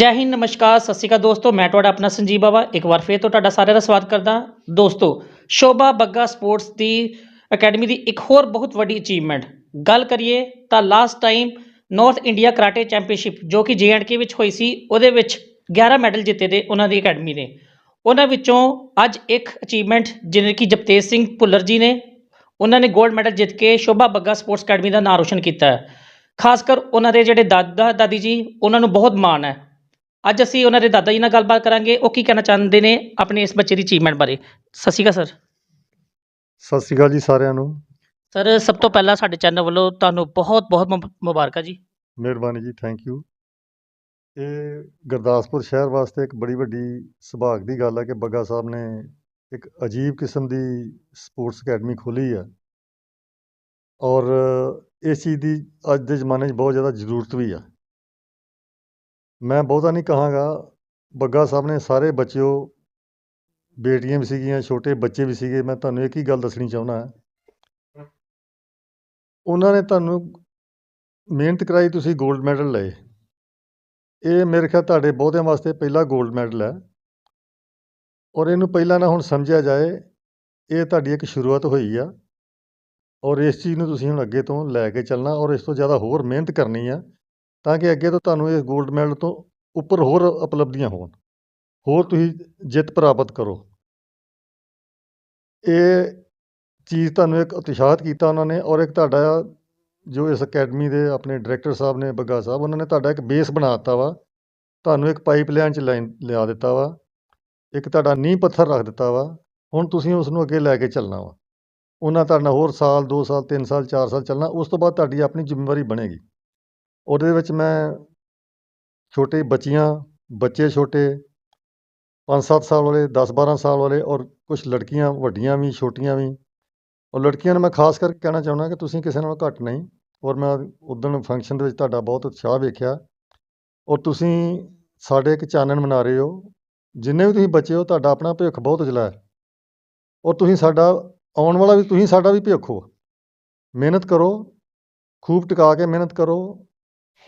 ਜੈ ਹਿੰਦ, ਨਮਸਕਾਰ, ਸਤਿ ਸ਼੍ਰੀ ਅਕਾਲ ਦੋਸਤੋ, ਮੈਂ ਤੁਹਾਡਾ ਆਪਣਾ ਸੰਜੀਵ ਬਾਵਾ। ਇੱਕ ਵਾਰ ਫੇਰ ਤੋਂ ਤੁਹਾਡਾ ਸਾਰਿਆਂ ਦਾ ਸਵਾਗਤ ਕਰਦਾ ਦੋਸਤੋ, ਸ਼ੋਭਾ ਬੱਗਾ ਸਪੋਰਟਸ ਦੀ ਅਕੈਡਮੀ ਦੀ ਇੱਕ ਹੋਰ ਬਹੁਤ ਵੱਡੀ ਅਚੀਵਮੈਂਟ। ਗੱਲ ਕਰੀਏ ਤਾਂ last time north India karate championship ਜੋ ਕਿ ਕੇ ਵਿੱਚ ਹੋਈ ਸੀ, ਉਹਦੇ ਵਿੱਚ 11 ਮੈਡਲ ਜਿੱਤੇ ਦੇ ਉਹਨਾਂ ਦੀ ਅਕੈਡਮੀ ਨੇ। ਉਹਨਾਂ ਵਿੱਚੋਂ ਅੱਜ ਇੱਕ ਅਚੀਵਮੈਂਟ ਜਿਹਨੇ ਕਿ ਜਪਤੇਜ ਸਿੰਘ ਭੁੱਲਰ ਜੀ ਨੇ, ਉਹਨਾਂ ਨੇ 골ਡ ਮੈਡਲ ਜਿੱਤ ਕੇ ਸ਼ੋਭਾ ਬੱਗਾ ਸਪੋਰਟਸ ਅਕੈਡਮੀ ਦਾ ਨਾਮ ਰੋਸ਼ਨ ਕੀਤਾ ਹੈ। ਖਾਸ ਕਰ ਉਹਨਾਂ ਦੇ ਜਿਹੜੇ ਦਾਦਾ ਦਾਦੀ ਜੀ, ਉਹਨਾਂ ਨੂੰ ਬਹੁਤ ਮਾਣ ਹੈ। ਅੱਜ ਅਸੀਂ ਉਹਨਾਂ ਦੇ ਦਾਦਾ ਜੀ ਨਾਲ ਗੱਲਬਾਤ ਕਰਾਂਗੇ। ਉਹ ਕੀ ਕਹਿਣਾ ਚਾਹੁੰਦੇ ਨੇ ਆਪਣੇ ਇਸ ਬੱਚੇ ਦੀ ਅਚੀਵਮੈਂਟ ਬਾਰੇ? ਸਤਿ ਸ਼੍ਰੀ ਅਕਾਲ ਸਰ। ਸਤਿ ਸ਼੍ਰੀ ਅਕਾਲ ਜੀ ਸਾਰਿਆਂ ਨੂੰ। ਸਰ ਸਭ ਤੋਂ ਪਹਿਲਾਂ ਸਾਡੇ ਚੈਨਲ ਵੱਲੋਂ ਤੁਹਾਨੂੰ ਬਹੁਤ ਬਹੁਤ ਮੁਬ- ਮੁਬਾਰਕਾਂ ਜੀ। ਮਿਹਰਬਾਨੀ ਜੀ ਥੈਂਕ ਯੂ ਇਹ ਗੁਰਦਾਸਪੁਰ ਸ਼ਹਿਰ ਵਾਸਤੇ ਇੱਕ ਬੜੀ ਵੱਡੀ ਸੁਭਾਗ ਦੀ ਗੱਲ ਹੈ ਕਿ ਬੱਗਾ ਸਾਹਿਬ ਨੇ ਇੱਕ ਅਜੀਬ ਕਿਸਮ ਦੀ ਸਪੋਰਟਸ ਅਕੈਡਮੀ ਖੋਲ੍ਹੀ ਹੈ ਔਰ ਇਸ ਚੀਜ਼ ਦੀ ਅੱਜ ਦੇ ਜ਼ਮਾਨੇ 'ਚ ਬਹੁਤ ਜ਼ਿਆਦਾ ਜ਼ਰੂਰਤ ਵੀ ਆ। ਮੈਂ ਬਹੁਤਾ ਨਹੀਂ ਕਹਾਂਗਾ। ਬੱਗਾ ਸਾਹਿਬ ਨੇ ਸਾਰੇ ਬੱਚਿਓ, ਬੇਟੀਆਂ ਵੀ ਸੀਗੀਆਂ, ਛੋਟੇ ਬੱਚੇ ਵੀ ਸੀਗੇ। ਮੈਂ ਤੁਹਾਨੂੰ ਇੱਕ ਹੀ ਗੱਲ ਦੱਸਣੀ ਚਾਹੁੰਦਾ ਉਹਨਾਂ ਨੇ ਤੁਹਾਨੂੰ ਮਿਹਨਤ ਕਰਾਈ, ਤੁਸੀਂ 골ਡ ਮੈਡਲ ਲਏ। ਇਹ ਮੇਰੇ ਖਿਆਲ ਤੁਹਾਡੇ ਬਹੁਤਿਆਂ ਵਾਸਤੇ ਪਹਿਲਾ 골ਡ ਮੈਡਲ ਹੈ। ਔਰ ਇਹਨੂੰ ਪਹਿਲਾਂ ਨਾ ਹੁਣ ਸਮਝਿਆ ਜਾਏ, ਇਹ ਤੁਹਾਡੀ ਇੱਕ ਸ਼ੁਰੂਆਤ ਹੋਈ ਆ। ਔਰ ਇਸ ਚੀਜ਼ ਨੂੰ ਤੁਸੀਂ ਹੁਣ ਅੱਗੇ ਤੋਂ ਲੈ ਕੇ ਚੱਲਣਾ ਔਰ ਇਸ ਤੋਂ ਜ਼ਿਆਦਾ ਹੋਰ ਮਿਹਨਤ ਕਰਨੀ ਆ। ਤਾਂ ਕਿ ਅੱਗੇ ਤੋਂ ਤੁਹਾਨੂੰ ਇਸ ਗੋਲਡ ਮੈਡਲ ਤੋਂ ਉੱਪਰ ਹੋਰ ਉਪਲਬਧੀਆਂ ਹੋਣ। ਹੋਰ ਤੁਸੀਂ ਜਿੱਤ ਪ੍ਰਾਪਤ ਕਰੋ। ਇਹ ਚੀਜ਼ ਤੁਹਾਨੂੰ ਇੱਕ ਉਤਸ਼ਾਹਿਤ ਕੀਤਾ ਉਹਨਾਂ ਨੇ ਔਰ ਇੱਕ ਤੁਹਾਡਾ ਜੋ ਇਸ ਅਕੈਡਮੀ ਦੇ ਆਪਣੇ ਡਾਇਰੈਕਟਰ ਸਾਹਿਬ ਨੇ, ਬੱਗਾ ਸਾਹਿਬ, ਉਹਨਾਂ ਨੇ ਤੁਹਾਡਾ ਇੱਕ ਬੇਸ ਬਣਾ ਦਿੱਤਾ ਵਾ। ਤੁਹਾਨੂੰ ਇੱਕ ਪਾਈਪਲਾਈਨ 'ਚ ਲਾਈਨ ਲਿਆ ਦਿੱਤਾ ਵਾ। ਇੱਕ ਤੁਹਾਡਾ ਨੀਂਹ ਪੱਥਰ ਰੱਖ ਦਿੱਤਾ ਵਾ। ਹੁਣ ਤੁਸੀਂ ਉਸ ਨੂੰ ਅੱਗੇ ਲੈ ਕੇ ਚੱਲਣਾ ਵਾ। ਉਹਨਾਂ ਤੁਹਾਡਾ ਹੋਰ ਸਾਲ 2 ਸਾਲ 3 ਸਾਲ 4 ਸਾਲ ਚੱਲਣਾ, ਉਸ ਤੋਂ ਬਾਅਦ ਤੁਹਾਡੀ ਆਪਣੀ ਜ਼ਿੰਮੇਵਾਰੀ ਬਣੇਗੀ। ਉਹਦੇ ਵਿੱਚ ਮੈਂ ਛੋਟੇ ਬੱਚੀਆਂ, ਬੱਚੇ ਛੋਟੇ 5-7 ਸਾਲ ਵਾਲੇ 10-12 ਸਾਲ ਵਾਲੇ ਔਰ ਕੁਛ ਲੜਕੀਆਂ, ਵੱਡੀਆਂ ਵੀ, ਛੋਟੀਆਂ ਵੀ। ਔਰ ਲੜਕੀਆਂ ਨੂੰ ਮੈਂ ਖਾਸ ਕਰਕੇ ਕਹਿਣਾ ਚਾਹੁੰਦਾ ਕਿ ਤੁਸੀਂ ਕਿਸੇ ਨਾਲੋਂ ਘੱਟ ਨਹੀਂ। ਔਰ ਮੈਂ ਉਦਣ ਫੰਕਸ਼ਨ ਦੇ ਵਿੱਚ ਤੁਹਾਡਾ ਬਹੁਤ ਉਤਸ਼ਾਹ ਵੇਖਿਆ। ਔਰ ਤੁਸੀਂ ਸਾਡੇ ਇੱਕ ਚਾਨਣ ਮਨਾ ਰਹੇ ਹੋ। ਜਿੰਨੇ ਵੀ ਤੁਸੀਂ ਬੱਚੇ ਹੋ, ਤੁਹਾਡਾ ਆਪਣਾ ਭਵਿੱਖ ਬਹੁਤ ਉਜਲਾ ਹੈ। ਔਰ ਤੁਸੀਂ ਸਾਡਾ, ਆਉਣ ਵਾਲਾ ਵੀ ਤੁਸੀਂ ਸਾਡਾ ਵੀ ਭਵਿੱਖ ਹੋ। ਮਿਹਨਤ ਕਰੋ। ਖੂਬ ਟਿਕਾ ਕੇ ਮਿਹਨਤ ਕਰੋ।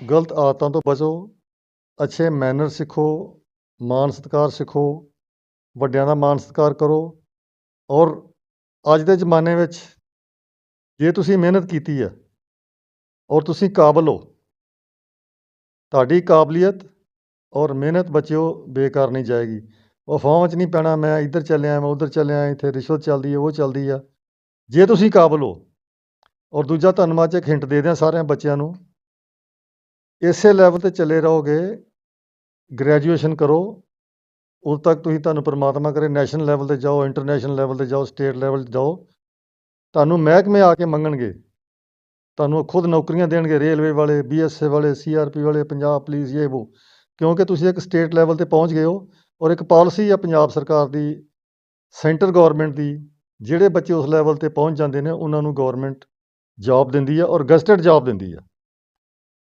ਗਲਤ ਆਦਤਾਂ ਤੋਂ ਬਚੋ, ਅੱਛੇ ਮੈਨਰ ਸਿੱਖੋ ਮਾਨ ਸਤਿਕਾਰ ਸਿੱਖੋ, ਵੱਡਿਆਂ ਦਾ ਮਾਨ ਸਤਿਕਾਰ ਕਰੋ ਔਰ ਅੱਜ ਦੇ ਜ਼ਮਾਨੇ ਵਿੱਚ ਜੇ ਤੁਸੀਂ ਮਿਹਨਤ ਕੀਤੀ ਹੈ ਔਰ ਤੁਸੀਂ ਕਾਬਲ ਹੋ, ਤੁਹਾਡੀ ਕਾਬਲੀਅਤ ਔਰ ਮਿਹਨਤ ਬੱਚਿਓ ਬੇਕਾਰ ਨਹੀਂ ਜਾਏਗੀ। ਉਹ ਅਫਵਾਹਾਂ 'ਚ ਨਹੀਂ ਪੈਣਾ, ਮੈਂ ਇੱਧਰ ਚੱਲਿਆ, ਮੈਂ ਉੱਧਰ ਚੱਲਿਆ, ਇੱਥੇ ਰਿਸ਼ਵਤ ਚੱਲਦੀ ਹੈ, ਉਹ ਚੱਲਦੀ ਆ ਜੇ ਤੁਸੀਂ ਕਾਬਲ ਹੋ ਔਰ ਦੂਜਾ ਧੰਨਵਾਦ ਮੈਂ ਅੱਜ ਇੱਕ ਹਿੰਟ ਦੇ ਦਿਆਂ ਸਾਰਿਆਂ ਬੱਚਿਆਂ ਨੂੰ ਇਸੇ ਲੈਵਲ ਤੇ ਚੱਲੇ ਰਹੋਗੇ ਗ੍ਰੈਜੂਏਸ਼ਨ ਕਰੋ, ਉਦੋਂ ਤੱਕ ਤੁਸੀਂ ਤੁਹਾਨੂੰ ਪਰਮਾਤਮਾ ਕਰੇ ਨੈਸ਼ਨਲ ਲੈਵਲ ਤੇ ਜਾਓ ਇੰਟਰਨੈਸ਼ਨਲ ਲੈਵਲ ਤੇ ਜਾਓ ਸਟੇਟ ਲੈਵਲ ਤੇ ਜਾਓ, ਤੁਹਾਨੂੰ ਮਹਿਕਮੇ ਆ ਕੇ ਮੰਗਣਗੇ। ਤੁਹਾਨੂੰ ਖੁਦ ਨੌਕਰੀਆਂ ਦੇਣਗੇ ਰੇਲਵੇ ਵਾਲੇ ਬੀਐਸਏ ਵਾਲੇ ਸੀਆਰਪੀ ਵਾਲੇ, ਪੰਜਾਬ ਪੁਲਿਸ ਇਹ ਉਹ ਕਿਉਂਕਿ ਤੁਸੀਂ ਇੱਕ ਸਟੇਟ ਲੈਵਲ ਤੇ ਪਹੁੰਚ ਗਏ ਹੋ ਔਰ ਇੱਕ ਪਾਲਿਸੀ ਆ ਪੰਜਾਬ ਸਰਕਾਰ ਦੀ ਸੈਂਟਰ ਗਵਰਨਮੈਂਟ ਦੀ, ਜਿਹੜੇ ਬੱਚੇ ਉਸ ਲੈਵਲ ਤੇ ਪਹੁੰਚ ਜਾਂਦੇ ਨੇ, ਉਹਨਾਂ ਨੂੰ ਗਵਰਨਮੈਂਟ ਜੌਬ ਦਿੰਦੀ ਆ ਔਰ ਗਸਟਡ ਜੌਬ ਦਿੰਦੀ ਆ।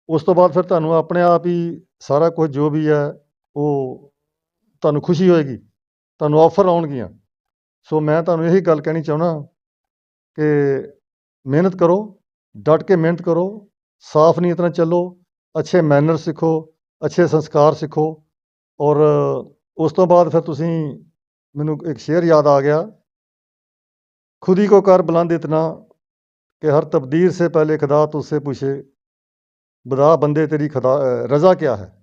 ਉਸ ਤੋਂ ਬਾਅਦ ਫਿਰ ਤੁਹਾਨੂੰ ਆਪਣੇ ਆਪ ਹੀ ਸਾਰਾ ਕੁਝ ਜੋ ਵੀ ਹੈ, ਉਹ ਤੁਹਾਨੂੰ ਖੁਸ਼ੀ ਹੋਏਗੀ, ਤੁਹਾਨੂੰ ਆਫਰ ਆਉਣਗੀਆਂ। ਸੋ ਮੈਂ ਤੁਹਾਨੂੰ ਇਹੀ ਗੱਲ ਕਹਿਣੀ ਚਾਹੁੰਦਾ ਕਿ ਮਿਹਨਤ ਕਰੋ, ਡਟ ਕੇ ਮਿਹਨਤ ਕਰੋ, ਸਾਫ਼ ਨੀਅਤ ਨਾਲ ਚੱਲੋ, ਅੱਛੇ ਮੈਨਰ ਸਿੱਖੋ, ਅੱਛੇ ਸੰਸਕਾਰ ਸਿੱਖੋ। ਔਰ ਉਸ ਤੋਂ ਬਾਅਦ ਫਿਰ ਤੁਸੀਂ, ਮੈਨੂੰ ਇੱਕ ਸ਼ੇਅਰ ਯਾਦ ਆ ਗਿਆ, ਖੁਦੀ ਕੋ ਕਰ ਬੁਲੰਦ ਇਤਨਾ, ਕਿ ਹਰ ਤਬਦੀਰ ਸੇ ਪਹਿਲੇ ਖੁਦਾ ਤੁਝਸੇ ਪੁੱਛੇ। ਬਦਾ ਬੰਦੇ ਤੇਰੀ ਖਦਾ ਰਜ਼ਾ ਕਿਆ ਹੈ?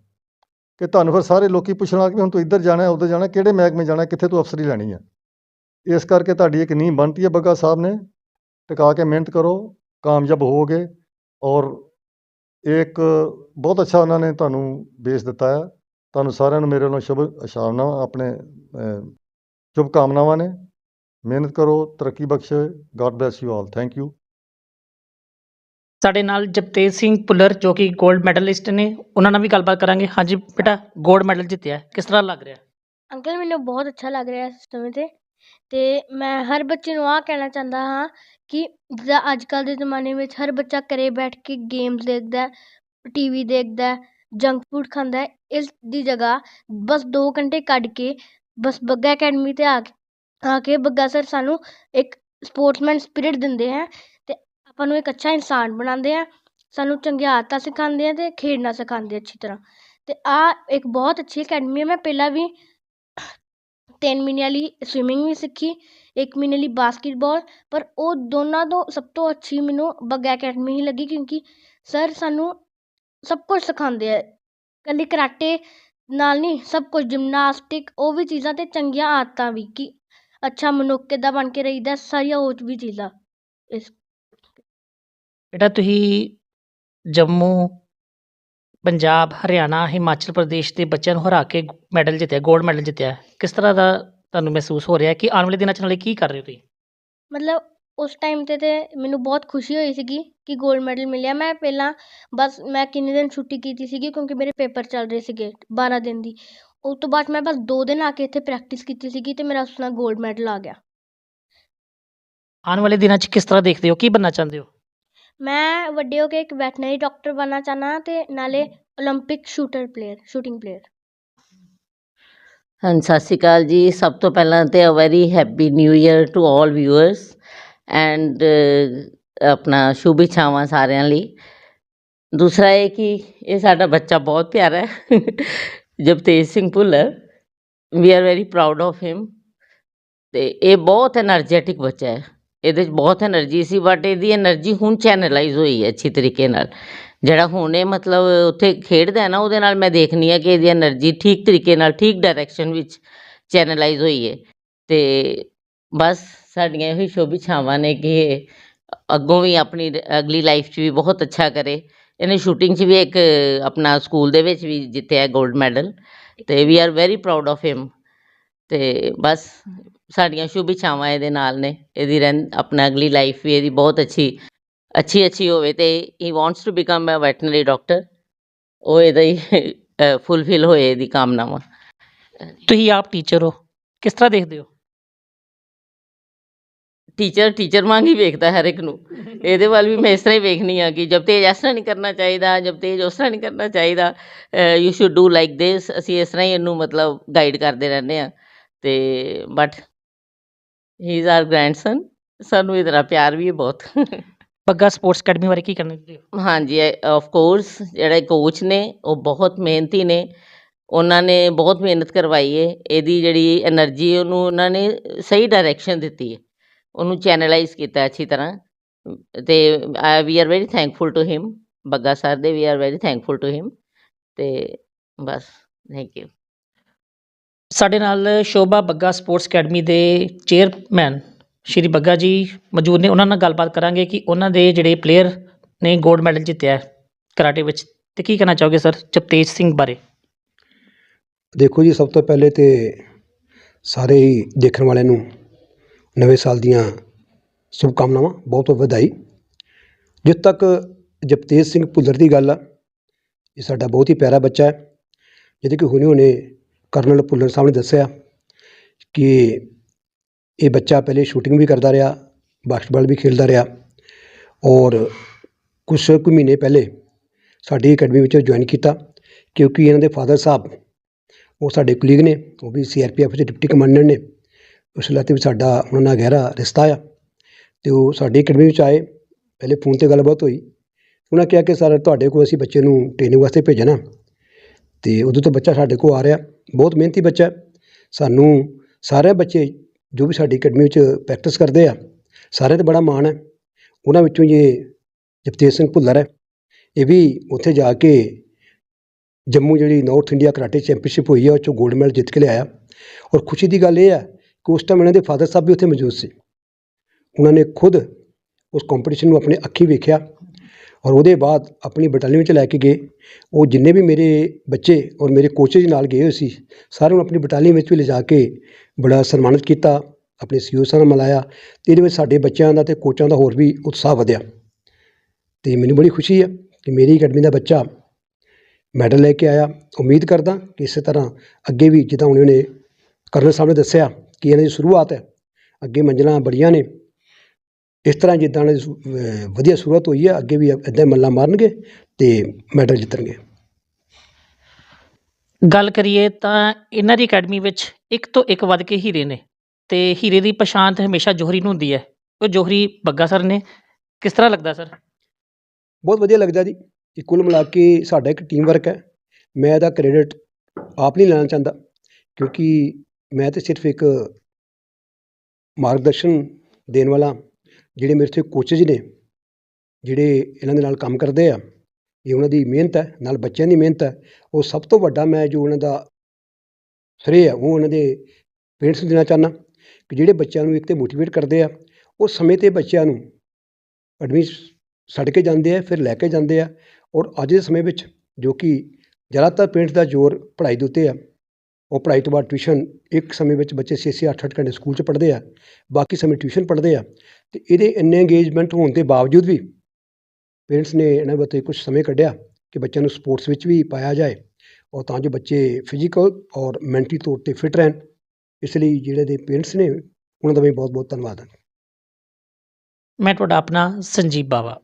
ਕਿ ਤੁਹਾਨੂੰ ਫਿਰ ਸਾਰੇ ਲੋਕੀ ਪੁੱਛਣ ਲੱਗ ਪਏ ਹੁਣ ਤੂੰ ਇੱਧਰ ਜਾਣਾ ਹੈ ਉੱਧਰ ਜਾਣਾ ਕਿਹੜੇ ਮਹਿਕਮੇ ਜਾਣਾ ਕਿੱਥੇ ਤੂੰ ਅਫਸਰੀ ਲੈਣੀ ਹੈ? ਇਸ ਕਰਕੇ ਤੁਹਾਡੀ ਇੱਕ ਨੀਂਹ ਬਣਤੀ ਹੈ ਬੱਗਾ ਸਾਹਿਬ ਨੇ। ਟਿਕਾ ਕੇ ਮਿਹਨਤ ਕਰੋ ਕਾਮਯਾਬ ਹੋਵੋਗੇ ਔਰ ਇੱਕ ਬਹੁਤ ਅੱਛਾ ਉਹਨਾਂ ਨੇ ਤੁਹਾਨੂੰ ਬੇਸ ਦਿੱਤਾ ਹੈ। ਤੁਹਾਨੂੰ ਸਾਰਿਆਂ ਨੂੰ ਮੇਰੇ ਵੱਲੋਂ ਸ਼ੁਭ ਸ਼ਾਮਨਾਵਾਂ ਆਪਣੇ ਅ, ਸ਼ੁਭ ਕਾਮਨਾਵਾਂ ਨੇ। ਮਿਹਨਤ ਕਰੋ ਤਰੱਕੀ ਬਖਸ਼ੇ। God bless you all thank you ਸਾਡੇ ਨਾਲ ਜਪਤੇਜ ਸਿੰਘ ਭੁੱਲਰ ਜੋ ਕਿ 골ਡ ਮੈਡਲਿਸਟ ਨੇ ਉਹਨਾਂ ਨਾਲ ਵੀ ਗੱਲਬਾਤ ਕਰਾਂਗੇ। ਹਾਂਜੀ ਬੇਟਾ 골ਡ ਮੈਡਲ ਜਿੱਤਿਆ। ਕਿਸ ਤਰ੍ਹਾਂ ਲੱਗ ਰਿਹਾ? ਅੰਕਲ ਮੈਨੂੰ ਬਹੁਤ ਅੱਛਾ ਲੱਗ ਰਿਹਾ ਇਸ ਸਮੇਂ 'ਤੇ। ਅਤੇ ਮੈਂ ਹਰ ਬੱਚੇ ਨੂੰ ਆਹ ਕਹਿਣਾ ਚਾਹੁੰਦਾ ਹਾਂ ਕਿ ਜਿੱਦਾਂ ਅੱਜ ਕੱਲ੍ਹ ਦੇ ਜ਼ਮਾਨੇ ਵਿੱਚ ਹਰ ਬੱਚਾ ਘਰੇ ਬੈਠ ਕੇ ਗੇਮਸ ਦੇਖਦਾ ਟੀ ਦੇਖਦਾ ਜੰਕ ਫੂਡ ਖਾਂਦਾ ਹੈ, ਇਸ ਦੀ ਜਗ੍ਹਾ ਬਸ ਦੋ ਘੰਟੇ ਕੱਢ ਕੇ ਬਸ ਬੱਗਾ ਅਕੈਡਮੀ 'ਤੇ ਆ ਕੇ ਆ ਕੇ ਬੱਗਾ ਸਰ ਸਾਨੂੰ ਇੱਕ ਸਪੋਰਟਸਮੈਨ ਸਪਿਰਿਟ ਦਿੰਦੇ ਹੈ। ਆਪਾਂ ਨੂੰ ਇੱਕ ਅੱਛਾ ਇਨਸਾਨ ਬਣਾਉਂਦੇ ਆ, ਸਾਨੂੰ ਚੰਗੀਆਂ ਆਦਤਾਂ ਸਿਖਾਉਂਦੇ ਆ ਅਤੇ ਖੇਡਣਾ ਸਿਖਾਉਂਦੇ ਅੱਛੀ ਤਰ੍ਹਾਂ। ਤੇ ਆਹ ਇੱਕ ਬਹੁਤ ਅੱਛੀ ਅਕੈਡਮੀ ਹੈ ਮੈਂ ਪਹਿਲਾਂ ਵੀ ਤਿੰਨ ਮਹੀਨਿਆਂ ਲਈ ਸਵਿਮਿੰਗ ਵੀ ਸਿੱਖੀ, ਇੱਕ ਮਹੀਨੇ ਲਈ ਬਾਸਕਿਟਬਾਲ ਪਰ ਉਹ ਦੋਨਾਂ ਤੋਂ ਸਭ ਤੋਂ ਅੱਛੀ ਮੈਨੂੰ ਬੱਗਾ ਅਕੈਡਮੀ ਹੀ ਲੱਗੀ ਕਿਉਂਕਿ ਸਰ ਸਾਨੂੰ ਸਭ ਕੁਝ ਸਿਖਾਉਂਦੇ ਆ। ਇਕੱਲੀ ਕਰਾਟੇ ਨਾਲ ਨਹੀਂ, ਸਭ ਕੁਝ ਜਿਮਨਾਸਟਿਕ ਉਹ ਵੀ ਚੀਜ਼ਾਂ ਅਤੇ ਚੰਗੀਆਂ ਆਦਤਾਂ ਵੀ ਕਿ ਅੱਛਾ ਮਨੁੱਖ ਕਿੱਦਾਂ ਬਣ ਕੇ ਰਹੀਦਾ, ਸਾਰੀਆਂ ਉਹ ਵੀ ਚੀਜ਼ਾਂ ਇਸ ਬੇਟਾ ਤੁਸੀਂ ਜੰਮੂ ਪੰਜਾਬ ਹਰਿਆਣਾ ਹਿਮਾਚਲ ਪ੍ਰਦੇਸ਼ ਦੇ ਬੱਚਿਆਂ ਨੂੰ ਹਰਾ ਕੇ ਮੈਡਲ ਜਿੱਤਿਆ ਗੋਲਡ ਮੈਡਲ ਜਿੱਤਿਆ ਕਿਸ ਤਰ੍ਹਾਂ ਦਾ ਤੁਹਾਨੂੰ ਮਹਿਸੂਸ ਹੋ ਰਿਹਾ ਕਿ ਆਉਣ ਵਾਲੇ ਦਿਨਾਂ 'ਚ ਨਾਲੇ ਕੀ ਕਰ ਰਹੇ ਹੋ ਤੁਸੀਂ? ਮਤਲਬ ਉਸ ਟਾਈਮ 'ਤੇ ਤੇ ਮੈਨੂੰ ਬਹੁਤ ਖੁਸ਼ੀ ਹੋਈ ਸੀਗੀ ਕਿ ਗੋਲਡ ਮੈਡਲ ਮਿਲਿਆ। ਮੈਂ ਪਹਿਲਾਂ ਬਸ ਮੈਂ ਕਿੰਨੇ ਦਿਨ ਛੁੱਟੀ ਕੀਤੀ ਸੀਗੀ ਕਿਉਂਕਿ ਮੇਰੇ ਪੇਪਰ ਚੱਲ ਰਹੇ ਸੀਗੇ 12 ਦਿਨ ਦੀ। ਉਸ ਤੋਂ ਬਾਅਦ ਮੈਂ ਬਸ 2 ਦਿਨ ਆ ਕੇ ਇੱਥੇ ਪ੍ਰੈਕਟਿਸ ਕੀਤੀ ਸੀਗੀ ਤੇ ਮੇਰਾ ਉਸ ਨਾਲ ਗੋਲਡ ਮੈਡਲ ਆ ਗਿਆ। ਆਉਣ ਵਾਲੇ ਦਿਨਾਂ 'ਚ ਕਿਸ ਤਰ੍ਹਾਂ ਦੇਖਦੇ ਹੋ? ਕੀ ਬਣਨਾ ਚਾਹੁੰਦੇ ਹੋ? मैं वे होकर एक वैटनरी डॉक्टर बनना चाहना तो नाले Olympic shooter player shooting player हाँ सत श्रीकाल जी। सब तो पहला तो a very happy new year to all viewers and अपना शुभ इच्छाव सारे लिए दूसरा है कि ये साडा बच्चा बहुत प्यारा है। Jagtej Singh Bhullar we are very proud of him तो ये बहुत एनर्जेटिक बच्चा है। ਇਹਦੇ 'ਚ ਬਹੁਤ એનર્ਜੀ ਸੀ ਬਟ ਇਹਦੀ એનર્ਜੀ ਹੁਣ ਚੈਨਲਾਈਜ਼ ਹੋਈ ਹੈ ਅੱਛੀ ਤਰੀਕੇ ਨਾਲ। ਜਿਹੜਾ ਹੁਣ ਇਹ ਮਤਲਬ ਉੱਥੇ ਖੇਡਦਾ ਹੈ ਨਾ ਉਹਦੇ ਨਾਲ ਮੈਂ ਦੇਖਨੀ ਆ ਕਿ ਇਹਦੀ એનર્ਜੀ ਠੀਕ ਤਰੀਕੇ ਨਾਲ ਠੀਕ ਡਾਇਰੈਕਸ਼ਨ ਵਿੱਚ ਚੈਨਲਾਈਜ਼ ਹੋਈ ਹੈ। ਤੇ ਬਸ ਸਾਡੀਆਂ ਇਹੋ ਸ਼ੋਭੀ ਛਾਵਾਂ ਨੇ ਕਿ ਅੱਗੋਂ ਵੀ ਆਪਣੀ ਅਗਲੀ ਲਾਈਫ 'ਚ ਵੀ ਬਹੁਤ ਅੱਛਾ ਕਰੇ। ਇਹਨੇ ਸ਼ੂਟਿੰਗ 'ਚ ਵੀ ਇੱਕ ਆਪਣਾ ਸਕੂਲ ਦੇ ਵਿੱਚ ਵੀ ਜਿੱਤਿਆ 골ਡ ਮੈਡਲ ਤੇ we are very proud of him ਤੇ ਬਸ ਸਾਡੀਆਂ ਸ਼ੁਭ ਇੱਛਾਵਾਂ ਇਹਦੇ ਨਾਲ ਨੇ ਇਹਦੀ ਰਹਿੰ ਆਪਣਾ ਅਗਲੀ ਲਾਈਫ ਵੀ ਇਹਦੀ ਬਹੁਤ ਅੱਛੀ ਅੱਛੀ ਅੱਛੀ ਹੋਵੇ ਤੇ he wants to become a veterinary doctor ਉਹ ਇਹਦਾ ਹੀ ਫੁੱਲਫਿਲ ਹੋਏ ਇਹਦੀ ਕਾਮਨਾਵਾਂ। ਤੁਸੀਂ ਆਪ ਟੀਚਰ ਹੋ ਕਿਸ ਤਰ੍ਹਾਂ ਦੇਖਦੇ ਹੋ? ਟੀਚਰ ਟੀਚਰ ਵਾਂਗ ਹੀ ਵੇਖਦਾ ਹਰ ਇੱਕ ਨੂੰ। ਇਹਦੇ ਵੱਲ ਵੀ ਮੈਂ ਇਸ ਤਰ੍ਹਾਂ ਹੀ ਵੇਖਣੀ ਆ ਕਿ ਜਬ ਤੇਜ ਇਸ ਤਰ੍ਹਾਂ ਨਹੀਂ ਕਰਨਾ ਚਾਹੀਦਾ ਜਬ ਤੇਜ ਉਸ ਤਰ੍ਹਾਂ ਨਹੀਂ ਕਰਨਾ ਚਾਹੀਦਾ you should do like this ਅਸੀਂ ਇਸ ਤਰ੍ਹਾਂ ਹੀ ਇਹਨੂੰ ਮਤਲਬ ਗਾਈਡ ਕਰਦੇ ਰਹਿੰਦੇ ਆ ਤੇ but he is our grandson ਸਾਨੂੰ ਇਹਦਾ ਪਿਆਰ ਵੀ ਹੈ ਬਹੁਤ। ਬੱਗਾ ਸਪੋਰਟਸ ਅਕੈਡਮੀ ਬਾਰੇ ਕੀ ਕਰਨਾ ਚਾਹੁੰਦੇ ਹੋ? ਹਾਂਜੀ ਆਫ ਕੋਰਸ ਜਿਹੜੇ ਕੋਚ ਨੇ ਉਹ ਬਹੁਤ ਮਿਹਨਤੀ ਨੇ। ਉਹਨਾਂ ਨੇ ਬਹੁਤ ਮਿਹਨਤ ਕਰਵਾਈ ਹੈ ਇਹਦੀ ਜਿਹੜੀ એનર્ਜੀ ਉਹਨੂੰ ਉਹਨਾਂ ਨੇ ਸਹੀ ਡਾਇਰੈਕਸ਼ਨ ਦਿੱਤੀ ਹੈ ਉਹਨੂੰ ਚੈਨਲਾਈਜ਼ ਕੀਤਾ ਅੱਛੀ ਤਰ੍ਹਾਂ। ਤੇ we are very thankful to him Bagga sir ਦੇ we are very thankful to him ਤੇ ਬਸ ਥੈਂਕ ਯੂ ਸਾਡੇ ਨਾਲ ਸ਼ੋਭਾ ਬੱਗਾ ਸਪੋਰਟਸ ਅਕੈਡਮੀ ਦੇ ਚੇਅਰਮੈਨ ਸ਼੍ਰੀ ਬੱਗਾ ਜੀ ਮੌਜੂਦ ਨੇ। ਉਹਨਾਂ ਨਾਲ ਗੱਲਬਾਤ ਕਰਾਂਗੇ ਕਿ ਉਹਨਾਂ ਦੇ ਜਿਹੜੇ ਪਲੇਅਰ ਨੇ ਗੋਲਡ ਮੈਡਲ ਜਿੱਤਿਆ ਹੈ ਕਰਾਟੇ ਵਿੱਚ। ਤੇ ਕੀ ਕਹਿਣਾ ਚਾਹੋਗੇ ਸਰ ਜਪਤੇਜ ਸਿੰਘ ਬਾਰੇ? ਦੇਖੋ ਜੀ, ਸਭ ਤੋਂ ਪਹਿਲੇ ਤੇ ਸਾਰੇ ਹੀ ਦੇਖਣ ਵਾਲਿਆਂ ਨੂੰ ਨਵੇਂ ਸਾਲ ਦੀਆਂ ਸ਼ੁਭਕਾਮਨਾਵਾਂ, ਬਹੁਤ ਬਹੁਤ ਵਧਾਈ। ਜਿੱਥੇ ਤੱਕ ਜਪਤੇਜ ਸਿੰਘ ਭੁੱਲਰ ਦੀ ਗੱਲ ਆ, ਇਹ ਸਾਡਾ ਬਹੁਤ ਹੀ ਪਿਆਰਾ ਬੱਚਾ ਹੈ। ਜਿਹਦੇ ਕਿ ਹੁਣੇ ਹੁਣੇ ਕਰਨਲ ਭੁੱਲਰ ਸਾਹਿਬ ਨੇ ਦੱਸਿਆ ਕਿ ਇਹ ਬੱਚਾ ਪਹਿਲੇ ਸ਼ੂਟਿੰਗ ਵੀ ਕਰਦਾ ਰਿਹਾ, ਬਾਸਕਟਬਾਲ ਵੀ ਖੇਡਦਾ ਰਿਹਾ ਔਰ ਕੁਛ ਕੁ ਮਹੀਨੇ ਪਹਿਲੇ ਸਾਡੀ ਅਕੈਡਮੀ ਵਿੱਚ ਜੁਆਇਨ ਕੀਤਾ ਕਿਉਂਕਿ ਇਹਨਾਂ ਦੇ ਫਾਦਰ ਸਾਹਿਬ, ਉਹ ਸਾਡੇ ਕੁਲੀਗ ਨੇ, ਉਹ ਵੀ ਸੀਆਰਪੀਐਫ ਦੇ ਡਿਪਟੀ ਕਮਾਂਡਰ ਨੇ, ਉਸ ਲਾਤੇ ਵੀ ਸਾਡਾ ਉਹਨਾਂ ਨਾਲ ਗਹਿਰਾ ਰਿਸ਼ਤਾ ਆ ਤੇ ਉਹ ਸਾਡੀ ਅਕੈਡਮੀ ਵਿੱਚ ਆਏ, ਪਹਿਲੇ ਫੋਨ ਤੇ ਗੱਲਬਾਤ ਹੋਈ, ਉਹਨਾਂ ਕਿਹਾ ਕਿ, ਸਰ, ਤੁਹਾਡੇ ਕੋਲ ਅਸੀਂ ਬੱਚੇ ਨੂੰ ਟ੍ਰੇਨਿੰਗ ਵਾਸਤੇ ਭੇਜਣਾ। ਅਤੇ ਉਦੋਂ ਤੋਂ ਬੱਚਾ ਸਾਡੇ ਕੋਲ ਆ ਰਿਹਾ। ਬਹੁਤ ਮਿਹਨਤੀ ਬੱਚਾ ਸਾਨੂੰ ਸਾਰੇ ਬੱਚੇ ਜੋ ਵੀ ਸਾਡੀ ਅਕੈਡਮੀ ਵਿੱਚ ਪ੍ਰੈਕਟਿਸ ਕਰਦੇ ਆ, ਸਾਰਿਆਂ ਤੇ ਬੜਾ ਮਾਣ ਹੈ। ਉਹਨਾਂ ਵਿੱਚੋਂ ਜੇ ਜਪਤੇਜ ਸਿੰਘ ਭੁੱਲਰ ਹੈ। ਇਹ ਵੀ ਉੱਥੇ ਜਾ ਕੇ ਜੰਮੂ ਜਿਹੜੀ ਨਾਰਥ ਇੰਡੀਆ ਕਰਾਟੇ ਚੈਂਪੀਅਨਸ਼ਿਪ ਹੋਈ ਹੈ ਉਹ 'ਚੋਂ 골ਡ ਮੈਡਲ ਜਿੱਤ ਕੇ ਲਿਆਇਆ। ਔਰ ਖੁਸ਼ੀ ਦੀ ਗੱਲ ਇਹ ਹੈ ਕਿ ਉਸ ਟਾਈਮ ਇਹਨਾਂ ਦੇ ਫਾਦਰ ਸਾਹਿਬ ਵੀ ਉੱਥੇ ਮੌਜੂਦ ਸੀ। ਉਹਨਾਂ ਨੇ ਖੁਦ ਉਸ ਕੰਪੀਟੀਸ਼ਨ ਨੂੰ ਆਪਣੇ ਅੱਖੀਂ ਵੇਖਿਆ। ਔਰ ਉਹਦੇ ਬਾਅਦ ਆਪਣੀ ਬਟਾਲੀਅਨ ਵਿੱਚ ਲੈ ਕੇ ਗਏ। ਉਹ ਜਿੰਨੇ ਵੀ ਮੇਰੇ ਬੱਚੇ ਔਰ ਮੇਰੇ ਕੋਚਿਸ ਨਾਲ ਗਏ ਹੋਏ ਸੀ, ਸਾਰਿਆਂ ਨੂੰ ਆਪਣੀ ਬਟਾਲੀਅਨ ਵਿੱਚ ਵੀ ਲਿਜਾ ਕੇ ਬੜਾ ਸਨਮਾਨਿਤ ਕੀਤਾ, ਆਪਣੇ ਸੀਓ ਸਾਹਿਬ ਨਾਲ ਮਿਲਾਇਆ ਤੇ ਇਹਦੇ ਵਿੱਚ ਸਾਡੇ ਬੱਚਿਆਂ ਦਾ ਤੇ ਕੋਚਾਂ ਦਾ ਹੋਰ ਵੀ ਉਤਸ਼ਾਹ ਵਧਿਆ। ਤੇ ਮੈਨੂੰ ਬੜੀ ਖੁਸ਼ੀ ਹੈ ਕਿ ਮੇਰੀ ਅਕੈਡਮੀ ਦਾ ਬੱਚਾ ਮੈਡਲ ਲੈ ਕੇ ਆਇਆ। ਉਮੀਦ ਕਰਦਾ ਕਿ ਇਸੇ ਤਰ੍ਹਾਂ ਅੱਗੇ ਵੀ ਜਿੱਦਾਂ ਹੁਣ ਉਹਨੇ ਕਰਨਲ ਸਾਹਿਬ ਨੇ ਦੱਸਿਆ ਕਿ ਇਹਨਾਂ ਦੀ ਸ਼ੁਰੂਆਤ ਹੈ। ਅੱਗੇ ਮੰਜ਼ਲਾਂ ਬੜੀਆਂ ਨੇ। ਇਸ ਤਰ੍ਹਾਂ ਜਿੱਦਾਂ ਵਧੀਆ ਸ਼ੁਰੂਆਤ ਹੋਈ ਹੈ ਅੱਗੇ ਵੀ ਇੱਦਾਂ ਮੱਲਾਂ ਮਾਰਨਗੇ ਤੇ ਮੈਡਲ ਜਿੱਤਣਗੇ। ਗੱਲ ਕਰੀਏ ਤਾਂ ਇਹਨਾਂ ਦੀ ਅਕੈਡਮੀ ਵਿੱਚ ਇੱਕ ਤੋਂ ਇੱਕ ਵੱਧ ਕੇ ਹੀਰੇ ਨੇ ਤੇ ਹੀਰੇ ਦੀ ਪਛਾਣ ਤਾਂ ਹਮੇਸ਼ਾ ਜੋਹਰੀ ਨੂੰ ਹੁੰਦੀ ਹੈ। ਉਹ ਜੋਹਰੀ ਬੱਗਾ ਸਰ ਨੇ। ਕਿਸ ਤਰ੍ਹਾਂ ਲੱਗਦਾ ਸਰ? ਬਹੁਤ ਵਧੀਆ ਲੱਗਦਾ ਜੀ ਕਿ ਕੁੱਲ ਮਿਲਾ ਕੇ ਸਾਡਾ ਇੱਕ ਟੀਮ ਵਰਕ ਹੈ। ਮੈਂ ਇਹਦਾ ਕ੍ਰੈਡਿਟ ਆਪ ਨਹੀਂ ਲੈਣਾ ਚਾਹੁੰਦਾ ਕਿਉਂਕਿ ਮੈਂ ਤਾਂ ਸਿਰਫ ਇੱਕ ਮਾਰਗਦਰਸ਼ਨ ਦੇਣ ਵਾਲਾ ਜਿਹੜੇ ਮੇਰੇ ਇੱਥੇ ਕੋਚਿਜ ਨੇ, ਜਿਹੜੇ ਇਹਨਾਂ ਦੇ ਨਾਲ ਕੰਮ ਕਰਦੇ ਆ, ਇਹ ਉਹਨਾਂ ਦੀ ਮਿਹਨਤ ਹੈ, ਨਾਲ ਬੱਚਿਆਂ ਦੀ ਮਿਹਨਤ ਹੈ, ਉਹ ਸਭ ਤੋਂ ਵੱਡਾ ਮੈਂ ਜੋ ਉਹਨਾਂ ਦਾ ਸ਼੍ਰੇਅ ਹੈ, ਉਹ ਉਹਨਾਂ ਦੇ ਪੇਰੈਂਟਸ ਨੂੰ ਦੇਣਾ ਚਾਹੁੰਦਾ ਕਿ ਜਿਹੜੇ ਬੱਚਿਆਂ ਨੂੰ ਇੱਕ ਤੇ ਮੋਟੀਵੇਟ ਕਰਦੇ ਆ, ਉਹ ਸਮੇਂ 'ਤੇ ਬੱਚਿਆਂ ਨੂੰ ਐਡਮਿਸ ਛੱਡ ਕੇ ਜਾਂਦੇ ਆ, ਫਿਰ ਲੈ ਕੇ ਜਾਂਦੇ ਆ, ਔਰ ਅੱਜ ਦੇ ਸਮੇਂ ਵਿੱਚ ਜੋ ਕਿ ਜ਼ਿਆਦਾਤਰ ਪੇਰੈਂਟਸ ਦਾ ਜ਼ੋਰ ਪੜ੍ਹਾਈ ਦੇ ਉੱਤੇ ਆ ਉਹ ਪੜ੍ਹਾਈ ਤੋਂ ਬਾਅਦ ਟਿਊਸ਼ਨ ਇੱਕ ਸਮੇਂ ਵਿੱਚ ਬੱਚੇ ਛੇ ਛੇ, ਅੱਠ ਅੱਠ ਘੰਟੇ ਸਕੂਲ 'ਚ ਪੜ੍ਹਦੇ ਆ, ਬਾਕੀ ਸਮੇਂ ਟਿਊਸ਼ਨ ਪੜ੍ਹਦੇ ਆ ਅਤੇ ਇਹਦੇ ਇੰਨੇ ਇੰਗੇਜਮੈਂਟ ਹੋਣ ਦੇ ਬਾਵਜੂਦ ਵੀ ਪੇਰੈਂਟਸ ਨੇ ਇਹਨਾਂ ਵਾਸਤੇ ਕੁਝ ਸਮੇਂ ਕੱਢਿਆ ਕਿ ਬੱਚਿਆਂ ਨੂੰ ਸਪੋਰਟਸ ਵਿੱਚ ਵੀ ਪਾਇਆ ਜਾਏ ਔਰ ਤਾਂ ਜੋ ਬੱਚੇ ਫਿਜ਼ੀਕਲ ਔਰ ਮੈਂਟਲੀ ਤੌਰ 'ਤੇ ਫਿਟ ਰਹਿਣ, ਇਸ ਲਈ ਜਿਹੜੇ ਦੇ ਪੇਰੈਂਟਸ ਨੇ ਉਹਨਾਂ ਦਾ ਵੀ ਬਹੁਤ ਬਹੁਤ ਧੰਨਵਾਦ। ਮੈਂ ਤੁਹਾਡਾ ਆਪਣਾ ਸੰਜੀਵ ਬਾਵਾ।